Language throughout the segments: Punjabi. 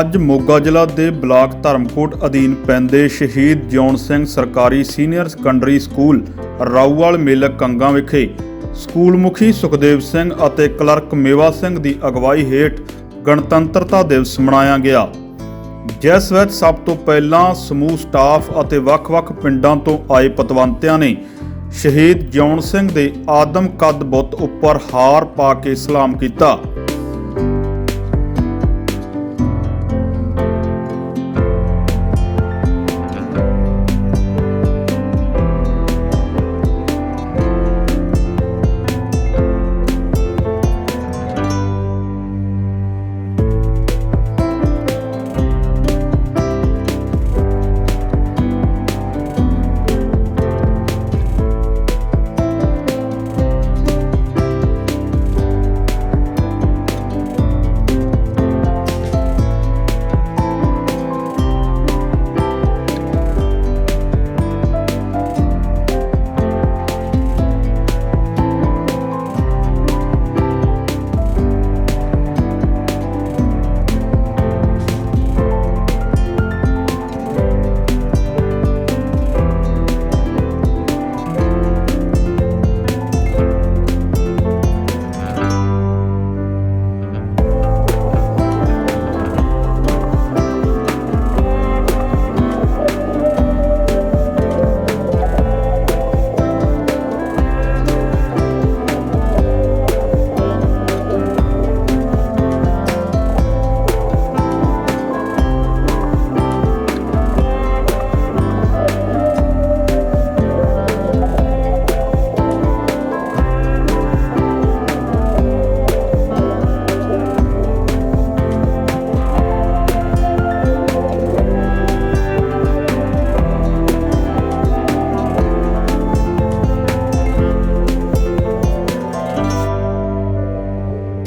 ਅੱਜ ਮੋਗਾ ਜ਼ਿਲ੍ਹਾ ਦੇ ਬਲਾਕ ਧਰਮਕੋਟ ਅਧੀਨ ਪੈਂਦੇ ਸ਼ਹੀਦ ਜੌਨ ਸਿੰਘ ਸਰਕਾਰੀ ਸੀਨੀਅਰ ਸੈਕੰਡਰੀ ਸਕੂਲ ਰਾਊਵਾਲ ਮੇਲਕ ਕੰਗਾ ਵਿਖੇ ਸਕੂਲ ਮੁਖੀ ਸੁਖਦੇਵ ਸਿੰਘ ਅਤੇ ਕਲਰਕ ਮੇਵਾ ਸਿੰਘ ਦੀ ਅਗਵਾਈ ਹੇਠ ਗਣਤੰਤਰਤਾ ਦਿਵਸ ਮਨਾਇਆ ਗਿਆ। ਜਿਸ ਵਿੱਚ ਸਭ ਤੋਂ ਪਹਿਲਾਂ ਸਮੂਹ ਸਟਾਫ ਅਤੇ ਵੱਖ-ਵੱਖ ਪਿੰਡਾਂ ਤੋਂ ਆਏ ਪਤਵੰਤਿਆਂ ਨੇ ਸ਼ਹੀਦ ਜਿਉਣ ਸਿੰਘ ਦੇ ਆਦਮ ਕੱਦ ਬੁੱਤ ਉੱਪਰ ਹਾਰ ਪਾ ਕੇ ਸਲਾਮ ਕੀਤਾ।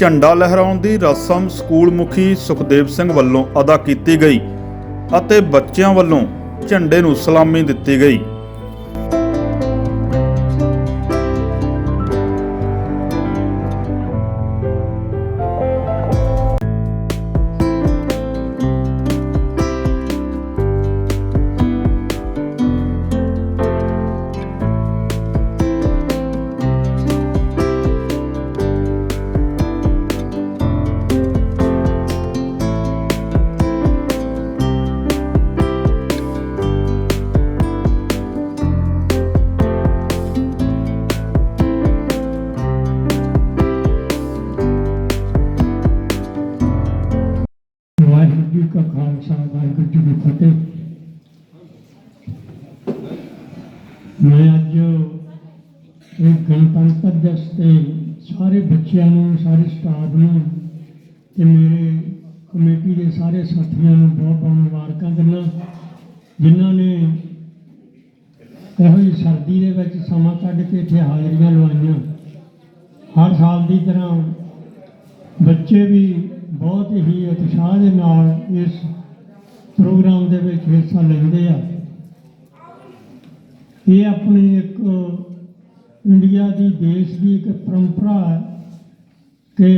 ਝੰਡਾ ਲਹਿਰਾਉਣ ਦੀ ਰਸਮ ਸਕੂਲ ਮੁਖੀ ਸੁਖਦੇਵ ਸਿੰਘ ਵੱਲੋਂ ਅਦਾ ਕੀਤੀ ਗਈ ਅਤੇ ਬੱਚਿਆਂ ਵੱਲੋਂ ਝੰਡੇ ਨੂੰ ਸਲਾਮੀ ਦਿੱਤੀ ਗਈ। ਇਹ ਗਣਤੰਤਰ ਦਿਵਸ ਤੇ ਸਾਰੇ ਬੱਚਿਆਂ ਨੂੰ, ਸਾਰੇ ਸਟਾਫ ਨੂੰ ਤੇ ਮੇਰੇ ਕਮੇਟੀ ਦੇ ਸਾਰੇ ਸਾਥੀਆਂ ਨੂੰ ਬਹੁਤ ਬਹੁਤ ਮੁਬਾਰਕਾਂ ਦਿੰਦਾ ਜਿਨ੍ਹਾਂ ਨੇ ਇਹੋ ਜਿਹੀ ਸਰਦੀ ਦੇ ਵਿੱਚ ਸਮਾਂ ਕੱਢ ਕੇ ਇੱਥੇ ਹਾਜ਼ਰੀਆਂ ਲਵਾਈਆਂ। ਹਰ ਸਾਲ ਦੀ ਤਰ੍ਹਾਂ ਬੱਚੇ ਵੀ ਬਹੁਤ ਹੀ ਉਤਸ਼ਾਹ ਦੇ ਨਾਲ ਇਸ ਪ੍ਰੋਗਰਾਮ ਦੇ ਵਿੱਚ ਹਿੱਸਾ ਲੈਂਦੇ ਆ। ਇਹ ਆਪਣੀ ਇੱਕ ਇੰਡੀਆ ਦੀ ਦੇਸ਼ ਦੀ ਇੱਕ ਪਰੰਪਰਾ ਹੈ ਕਿ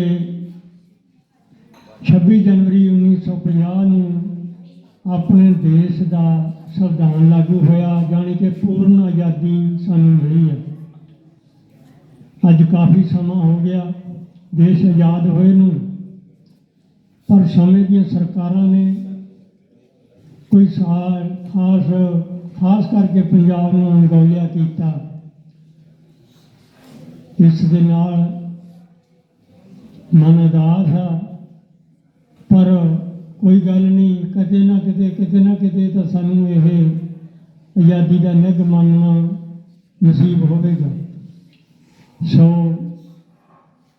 26 ਜਨਵਰੀ 1950 ਨੂੰ ਆਪਣੇ ਦੇਸ਼ ਦਾ ਸੰਵਿਧਾਨ ਲਾਗੂ ਹੋਇਆ, ਜਾਣੀ ਕਿ ਪੂਰਨ ਆਜ਼ਾਦੀ ਸਾਨੂੰ ਮਿਲੀ ਹੈ। ਅੱਜ ਕਾਫੀ ਸਮਾਂ ਹੋ ਗਿਆ, ਦੇਸ਼ ਆਜ਼ਾਦ ਹੋਏ ਨੂੰ, ਪਰ ਸਮੇਂ ਦੀਆਂ ਸਰਕਾਰਾਂ ਨੇ ਕੋਈ ਸਾਲ ਖਾਸ ਖਾਸ ਕਰਕੇ ਪੰਜਾਬ ਨੂੰ ਅਣਗੌਲਿਆ ਕੀਤਾ। ਇਸ ਦੇ ਨਾਲ ਮਨ ਅਦਾਸ ਆ, ਪਰ ਕੋਈ ਗੱਲ ਨਹੀਂ ਕਦੇ ਨਾ ਕਿਤੇ ਕਿਤੇ ਨਾ ਕਿਤੇ ਤਾਂ ਸਾਨੂੰ ਇਹ ਆਜ਼ਾਦੀ ਦਾ ਨਿੱਘ ਮੰਨਣਾ ਨਸੀਬ ਹੋਵੇਗਾ। ਸੋ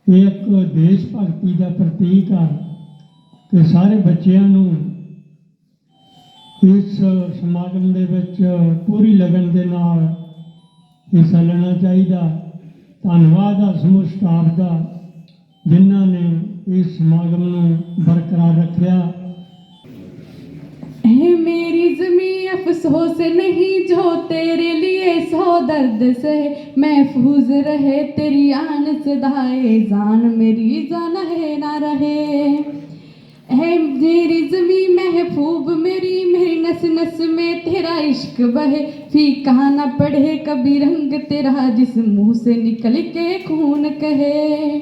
ਇਹ ਇੱਕ ਦੇਸ਼ ਭਗਤੀ ਦਾ ਪ੍ਰਤੀਕ ਆ ਕਿ ਸਾਰੇ ਬੱਚਿਆਂ ਨੂੰ ਇਸ ਸਮਾਗਮ ਦੇ ਵਿੱਚ ਪੂਰੀ ਲਗਨ ਦੇ ਨਾਲ ਹਿੱਸਾ ਲੈਣਾ ਚਾਹੀਦਾ। ਧੰਨਵਾਦ ਆ ਸਮੂਹ ਸਟਾਫ ਦਾ ਜਿਨ੍ਹਾਂ ਨੇ ਇਸ ਸਮਾਗਮ ਨੂੰ ਬਰਕਰਾਰ ਰੱਖਿਆ है मेरी जमी अफसोस नहीं जो तेरे लिए सौ दर्द से महफूज रहे तेरी आन सदाए जान मेरी जान है ना रहे है मेरी जमी महबूब मेरी मेरी नस नस में तेरा इश्क बहे। फीका न पढ़े कभी रंग तेरा जिस मुँह से निकल के खून कहे।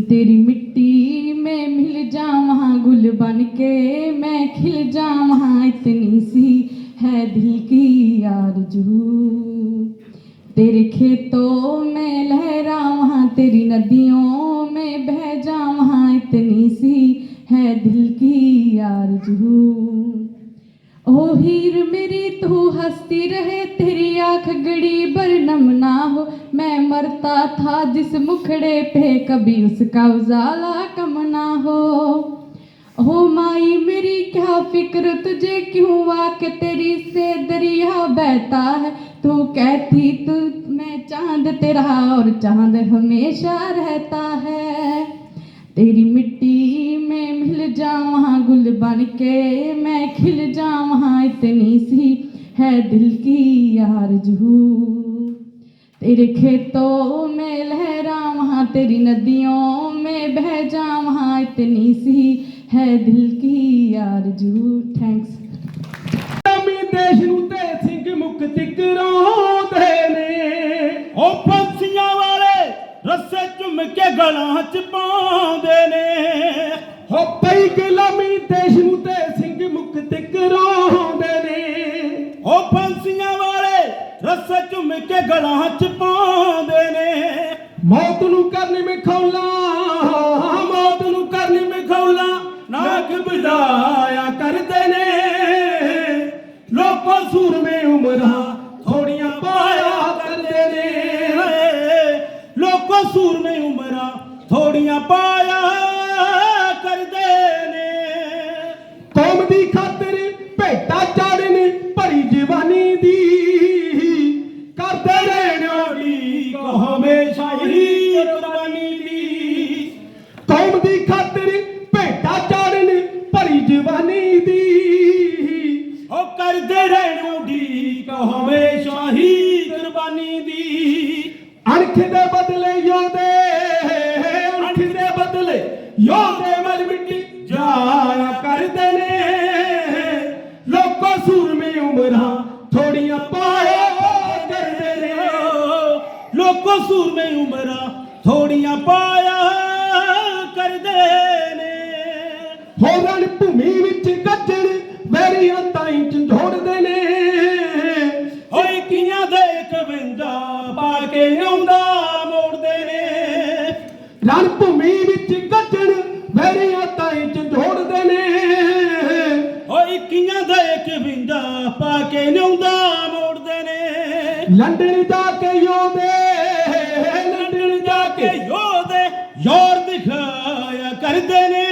तेरी मिट्टी में मिल जा वहाँ गुल बन के, मैं खिल जा वहाँ इतनी सी है दिल की आरज़ू। तेरे खेतों गड़ी ना हो। मैं मरता था जिस मुखड़े पे, कभी उसका उजाला कम ना हो। हो माई मेरी, क्या फ़िक्र तुझे क्यों वाक तेरी से दरिया बहता है? तू कहती, तू, मैं चाँद तेरा और चाँद हमेशा रहता है। तेरी मिट्टी में मिल जा वहाँ गुल बन के, मैं खिल जा वहाँ इतनी सी है दिल की आरज़ू तेरे खेतों में लहरा वहाँ तेरी नदियों में बह जा वहाँ इतनी सी है दिल की आरज़ू थैंक्स ਇਸਲਾਮੀ ਦੇਸ਼ ਨੂੰ ਤੇ ਸਿੰਘ ਮੁਖ ਟਿਕਰਾਉਂਦੇ ਨੇ ਉਹ ਫਾਂਸੀਆਂ ਵਾਲੇ ਰੱਸੇ ਚੁੰਮ ਕੇ ਗਲਾਂ ਚ ਪਾਉਂਦੇ ਗਲਾਂ ਚ ਪਾਉਂਦੇ ਨੇ। ਮੌਤ ਨੂੰ ਕਰਨੀ ਮਖੌਲਾ ਮੌਤ ਨੂੰ ਕਰਨੀ ਮਖੌਲਾ ਨਾ ਘਬਰਾਇਆ ਕਰਦੇ ਨੇ। ਲੋਕੋ ਸੂਰਮੇ ਉਮਰਾਂ ਥੋੜੀਆਂ ਪਾਇਆ ਕਰਦੇ ਨੇ। ਲੋਕੋ ਸੂਰਮੇ ਉਮਰਾਂ ਥੋੜੀਆਂ ਪਾਇਆ ਲੰਡਨ ਜਾ ਕੇ ਯੋਦੇ ਲੰਡਨ ਜਾ ਕਿ ਯੋਧੇ ਯੋਰ ਦਿਖਾਇਆ ਕਰਦੇ ਨੇ।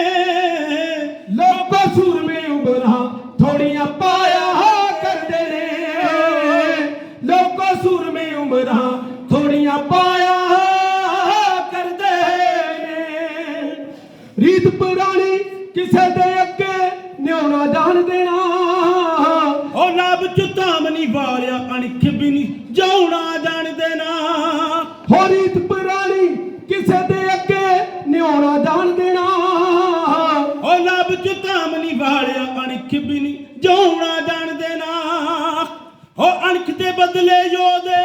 ਲੋਕੋ ਸੂਰਮੇ ਉਬਰਾਂ ਥੋੜੀਆਂ ਪਾਇਆ ਕਰਦੇ ਨੇ। ਲੋਕੋ ਸੂਰਮੇ ਉਮਰਾਂ ਥੋੜੀਆਂ ਪਾਇਆ ਕਰਦੇ ਨੇ। ਰੀਤ ਪੁਰਾਣੀ ਕਿਸੇ ਦੇ ਅੱਗੇ ਨਿਉਣਾ ਜਾਣ ਦੇਣਾ ਨਹੀਂ ਜਾਉਣਾ ਜਾਣ ਦੇਣਾ ਹੋ ਰੀਤ ਪੁਰਾਣੀ ਕਿਸੇ ਦੇ ਅੱਗੇ ਨਿਉਣਾ ਜਾਣ ਦੇਣਾ। ਉਹ ਨਬ ਚ ਧਾਮਨੀ ਵਾਲਿਆ ਅਣਖ ਵੀ ਨਹੀਂ ਜਾਉਣਾ ਜਾਣ ਦੇਣਾ। ਉਹ ਅਣਖ ਦੇ ਬਦਲੇ ਯੋਧੇ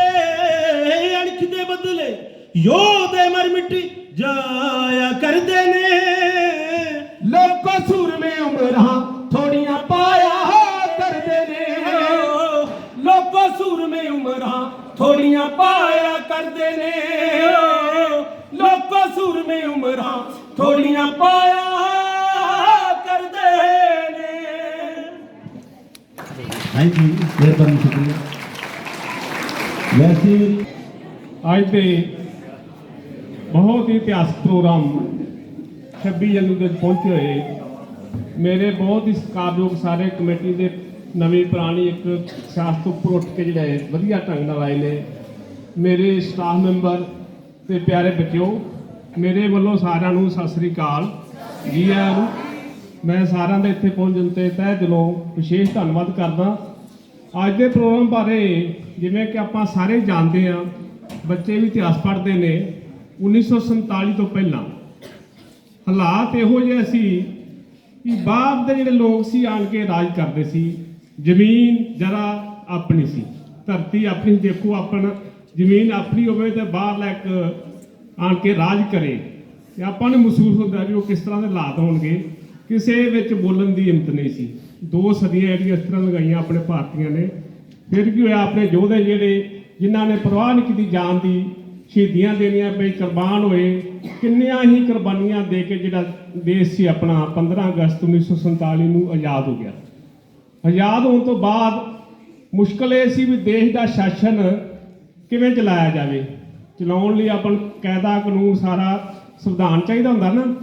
ਥੋੜੀਆਂ ਪਾਇਆ ਕਰਦੇ ਨੇ। ਥੈਂਕ ਯੂ ਬਹੁਤ ਸ਼ੁਕਰੀਆ। ਵੈਸੇ ਅੱਜ ਦੇ ਬਹੁਤ ਹੀ ਇਤਿਹਾਸਕ ਪ੍ਰੋਗਰਾਮ 26 ਜਨਵਰੀ ਤੱਕ ਪਹੁੰਚੇ ਹੋਏ। ਮੇਰੇ ਬਹੁਤ ਹੀ ਸਤਿਕਾਰਯੋਗ ਸਾਰੇ ਕਮੇਟੀ ਦੇ ਨਵੀਂ ਪੁਰਾਣੀ ਇੱਕ ਸਿਆਸਤ ਉੱਪਰ ਉੱਠ ਕੇ ਜਿਹੜਾ ਵਧੀਆ ਢੰਗ ਨਾਲ ਆਏ ਨੇ। ਮੇਰੇ ਸਟਾਫ ਮੈਂਬਰ ਤੇ ਪਿਆਰੇ ਬੱਚਿਓ ਮੇਰੇ ਵੱਲੋਂ ਸਾਰਿਆਂ ਨੂੰ ਸਤਿ ਸ੍ਰੀ ਅਕਾਲ। ਜੀ ਆਇਆਂ ਨੂੰ ਮੈਂ ਸਾਰਿਆਂ ਦੇ ਇੱਥੇ ਪਹੁੰਚਣ ਤੇ ਤਹਿ ਦਿਲੋਂ ਵਿਸ਼ੇਸ਼ ਧੰਨਵਾਦ ਕਰਦਾ। ਅੱਜ ਦੇ ਪ੍ਰੋਗਰਾਮ ਬਾਰੇ ਜਿਵੇਂ ਕਿ ਆਪਾਂ ਸਾਰੇ ਜਾਣਦੇ ਹਾਂ, ਬੱਚੇ ਵੀ ਇਤਿਹਾਸ ਪੜ੍ਹਦੇ ਨੇ 1947 ਤੋਂ ਪਹਿਲਾਂ। ਹਾਲਾਤ ਇਹੋ ਜਿਹੇ ਸੀ ਕਿ ਬਾਹਰ ਦੇ ਜਿਹੜੇ ਲੋਕ ਸੀ, ਆਣ ਕੇ ਰਾਜ ਕਰਦੇ ਸੀ। ਜ਼ਮੀਨ ਜਰਾ ਆਪਣੀ ਸੀ। ਧਰਤੀ ਆਪਣੀ ਦੇਖੋ ਆਪਣ ਜ਼ਮੀਨ ਆਪਣੀ ਹੋਵੇ ਤੇ ਬਾਹਰ ਲੈ ਕੇ ਆਣ ਕੇ ਰਾਜ ਕਰੇ। ਤੇ ਆਪਾਂ ਨੂੰ ਮਹਿਸੂਸ ਹੁੰਦਾ ਵੀ ਉਹ ਕਿਸ ਤਰ੍ਹਾਂ ਦੇ ਹਾਲਾਤ ਹੋਣਗੇ। ਕਿਸੇ ਵਿੱਚ ਬੋਲਣ ਦੀ ਹਿੰਮਤ ਨਹੀਂ ਸੀ। ਦੋ ਸਦੀਆਂ ਜਿਹੜੀਆਂ ਇਸ ਤਰ੍ਹਾਂ ਲਗਾਈਆਂ ਆਪਣੇ ਭਾਰਤੀਆਂ ਨੇ। ਫਿਰ ਕੀ ਹੋਇਆ ਆਪਣੇ ਯੋਧੇ ਜਿਹੜੇ, ਜਿਨ੍ਹਾਂ ਨੇ ਪਰਵਾਹ ਨਹੀਂ ਕੀਤੀ ਜਾਨ ਦੀ, ਸ਼ਹੀਦੀਆਂ ਦੇਣੀਆਂ ਪਈ, ਕੁਰਬਾਨ ਹੋਏ। ਕਿੰਨੀਆਂ ਹੀ ਕੁਰਬਾਨੀਆਂ ਦੇ ਕੇ ਜਿਹੜਾ ਦੇਸ਼ ਸੀ ਆਪਣਾ 15 ਅਗਸਤ 1947 ਨੂੰ ਆਜ਼ਾਦ ਹੋ ਗਿਆ। ਆਜ਼ਾਦ ਹੋਣ ਤੋਂ ਬਾਅਦ ਮੁਸ਼ਕਲ ਇਹ ਸੀ ਵੀ ਦੇਸ਼ ਦਾ ਸ਼ਾਸਨ ਕਿਵੇਂ ਚਲਾਇਆ ਜਾਵੇ। ਚਲਾਉਣ ਲਈ ਆਪਾਂ ਨੂੰ ਕਾਇਦਾ, ਕਾਨੂੰਨ ਸਾਰਾ ਸੰਵਿਧਾਨ ਚਾਹੀਦਾ ਹੁੰਦਾ ਨਾ।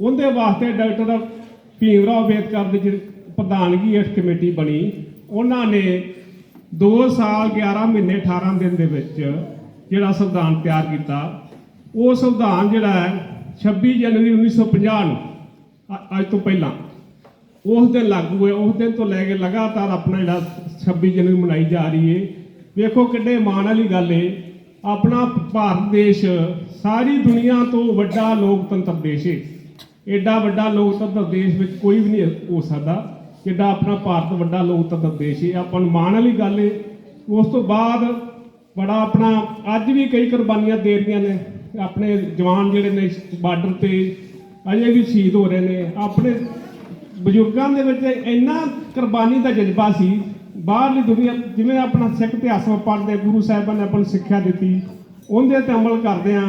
ਉਹਦੇ ਵਾਸਤੇ ਡਾਕਟਰ ਭੀਮ ਰਾਓ ਅੰਬੇਦਕਰ ਦੀ ਜਿਹੜੀ ਪ੍ਰਧਾਨਗੀ ਹੇਠ ਕਮੇਟੀ ਬਣੀ, ਉਹਨਾਂ ਨੇ 2 ਸਾਲ 11 ਮਹੀਨੇ 18 ਦਿਨ ਦੇ ਵਿੱਚ ਜਿਹੜਾ ਸੰਵਿਧਾਨ ਤਿਆਰ ਕੀਤਾ। ਉਹ ਸੰਵਿਧਾਨ ਜਿਹੜਾ ਹੈ 26 ਜਨਵਰੀ 1950 ਨੂੰ, ਅ- ਅੱਜ ਤੋਂ ਪਹਿਲਾਂ। ਉਸ ਦਿਨ ਲਾਗੂ ਹੋਇਆ। ਉਸ ਦਿਨ ਤੋਂ ਲੈ ਕੇ ਲਗਾਤਾਰ ਆਪਣਾ ਜਿਹੜਾ 26 ਜਨਵਰੀ ਮਨਾਈ ਜਾ ਰਹੀ ਹੈ। ਵੇਖੋ ਕਿੰਨੇ ਮਾਣ ਵਾਲੀ ਗੱਲ ਏ ਆਪਣਾ ਭਾਰਤ ਦੇਸ਼ ਸਾਰੀ ਦੁਨੀਆ ਤੋਂ ਵੱਡਾ ਲੋਕਤੰਤਰ ਦੇਸ਼ ਏ। ਐਡਾ ਵੱਡਾ ਲੋਕਤੰਤਰ ਦੇਸ਼ ਵਿੱਚ ਕੋਈ ਵੀ ਨਹੀਂ ਹੋ ਸਕਦਾ। ਜਿੱਡਾ ਆਪਣਾ ਭਾਰਤ ਵੱਡਾ ਲੋਕਤੰਤਰ ਦੇਸ਼ ਹੈ ਆਪਾਂ ਨੂੰ ਮਾਣ ਵਾਲੀ ਗੱਲ ਏ। ਉਸ ਤੋਂ ਬਾਅਦ ਬੜਾ ਆਪਣਾ, ਅੱਜ ਵੀ ਕਈ ਕੁਰਬਾਨੀਆਂ ਦੇ ਰਹੀਆਂ ਨੇ। ਆਪਣੇ ਜਵਾਨ ਜਿਹੜੇ ਨੇ ਬਾਰਡਰ ਤੇ, ਅਜੇ ਵੀ ਸ਼ਹੀਦ ਹੋ ਰਹੇ ਨੇ। ਆਪਣੇ ਬਜ਼ੁਰਗਾਂ ਦੇ ਵਿੱਚ ਇੰਨਾ ਕੁਰਬਾਨੀ ਦਾ ਜਜ਼ਬਾ ਸੀ ਬਾਹਰਲੀ ਦੁਨੀਆ ਜਿਵੇਂ ਆਪਣਾ ਸਿੱਖ ਇਤਿਹਾਸ ਪੜ੍ਹਦੇ, ਗੁਰੂ ਸਾਹਿਬਾਨ ਨੇ ਆਪਾਂ ਸਿੱਖਿਆ ਦਿੱਤੀ, ਉਹਦੇ ਤੇ ਅਮਲ ਕਰਦੇ ਆ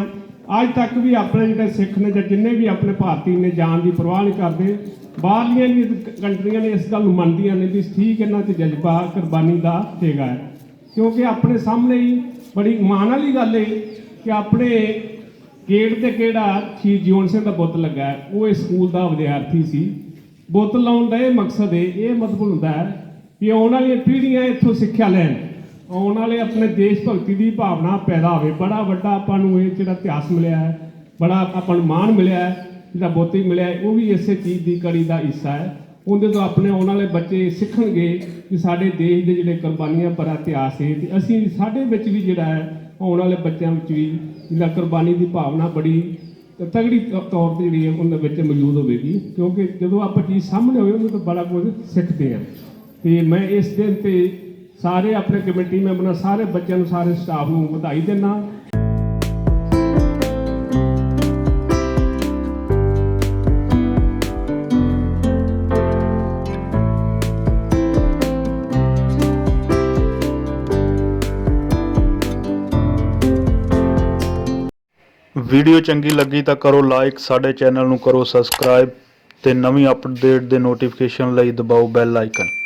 ਅੱਜ ਤੱਕ ਵੀ ਆਪਣੇ ਜਿਹੜੇ ਸਿੱਖ ਨੇ ਜਾਂ ਜਿੰਨੇ ਵੀ ਆਪਣੇ ਭਾਰਤੀ ਨੇ ਜਾਨ ਦੀ ਪਰਵਾਹ ਨਹੀਂ ਕਰਦੇ, ਬਾਹਰਲੀਆਂ ਵੀ ਕੰਟਰੀਆਂ ਨੇ ਇਸ ਗੱਲ ਨੂੰ ਮੰਨਦੀਆਂ ਨੇ ਵੀ ਠੀਕ ਇਹਨਾਂ ਤੇ ਜਜ਼ਬਾ, ਕੁਰਬਾਨੀ ਦਾ ਹੈਗਾ ਹੈ। ਕਿਉਂਕਿ ਆਪਣੇ ਸਾਹਮਣੇ ਹੀ ਬੜੀ ਮਾਣ ਵਾਲੀ ਗੱਲ ਹੈ ਕਿ ਆਪਣੇ ਗੇਟ ਤੇ ਕਿਹੜਾ ਸ਼ਹੀਦ ਜੀਵਨ ਸਿੰਘ ਦਾ ਬੁੱਤ ਲੱਗਾ ਉਹ ਇਸ ਸਕੂਲ ਦਾ ਵਿਦਿਆਰਥੀ ਸੀ। ਬੁੱਤ ਲਾਉਣ ਦਾ ਇਹ ਮਕਸਦ ਹੈ, ਇਹ ਮਤਲਬ ਹੁੰਦਾ ਹੈ ਕਿ ਆਉਣ ਵਾਲੀਆਂ ਪੀੜ੍ਹੀਆਂ ਇੱਥੋਂ ਸਿੱਖਿਆ ਲੈਣ। ਆਉਣ ਵਾਲੇ ਆਪਣੇ ਦੇਸ਼ ਭਗਤੀ ਦੀ ਭਾਵਨਾ ਪੈਦਾ ਹੋਵੇ। ਬੜਾ ਵੱਡਾ ਆਪਾਂ ਨੂੰ ਇਹ ਜਿਹੜਾ ਇਤਿਹਾਸ ਮਿਲਿਆ ਹੈ, ਬੜਾ ਆਪਾਂ ਨੂੰ ਮਾਣ ਮਿਲਿਆ ਹੈ, ਜਿਹੜਾ ਬੁੱਤ ਮਿਲਿਆ ਉਹ ਵੀ ਇਸੇ ਚੀਜ਼ ਦੀ ਕੜੀ ਦਾ ਹਿੱਸਾ ਹੈ। ਉਹਦੇ ਤੋਂ ਆਪਣੇ ਆਉਣ ਵਾਲੇ ਬੱਚੇ ਸਿੱਖਣਗੇ ਕਿ ਸਾਡੇ ਦੇਸ਼ ਦੇ ਜਿਹੜੇ ਕੁਰਬਾਨੀਆਂ ਭਰਾ ਇਤਿਹਾਸ ਹੈ, ਤੇ ਅਸੀਂ ਸਾਡੇ ਵਿੱਚ ਵੀ ਜਿਹੜਾ ਹੈ, ਆਉਣ ਵਾਲੇ ਬੱਚਿਆਂ ਵਿੱਚ ਵੀ ਜਿਹੜਾ ਕੁਰਬਾਨੀ ਦੀ ਭਾਵਨਾ ਬੜੀ ਤਗੜੀ ਤੌਰ ਤੇ ਜਿਹੜੀ ਹੈ ਉਹਨਾਂ ਵਿੱਚ ਮੌਜੂਦ ਹੋਵੇਗੀ। ਕਿਉਂਕਿ ਜਦੋਂ ਆਪਾਂ ਚੀਜ਼ ਸਾਹਮਣੇ ਹੋਵੇ ਉਹਨੂੰ ਤਾਂ ਬੜਾ ਕੁਝ ਸਿੱਖਦੇ ਆ ਤੇ ਮੈਂ ਇਸ ਦਿਨ ਤੇ ਸਾਰੇ ਆਪਣੇ ਕਮੇਟੀ ਮੈਂਬਰਾਂ, ਸਾਰੇ ਬੱਚਿਆਂ ਨੂੰ, ਸਾਰੇ ਸਟਾਫ ਨੂੰ ਵਧਾਈ ਦਿੰਦਾ ਵੀਡੀਓ ਚੰਗੀ ਲੱਗੀ ਤਾਂ ਕਰੋ ਲਾਈਕ ਸਾਡੇ ਚੈਨਲ ਨੂੰ ਕਰੋ ਸਬਸਕ੍ਰਾਈਬ ਤੇ ਨਵੀਂ ਅਪਡੇਟ ਦੇ ਨੋਟੀਫਿਕੇਸ਼ਨ ਲਈ ਦਬਾਓ ਬੈਲ ਆਈਕਨ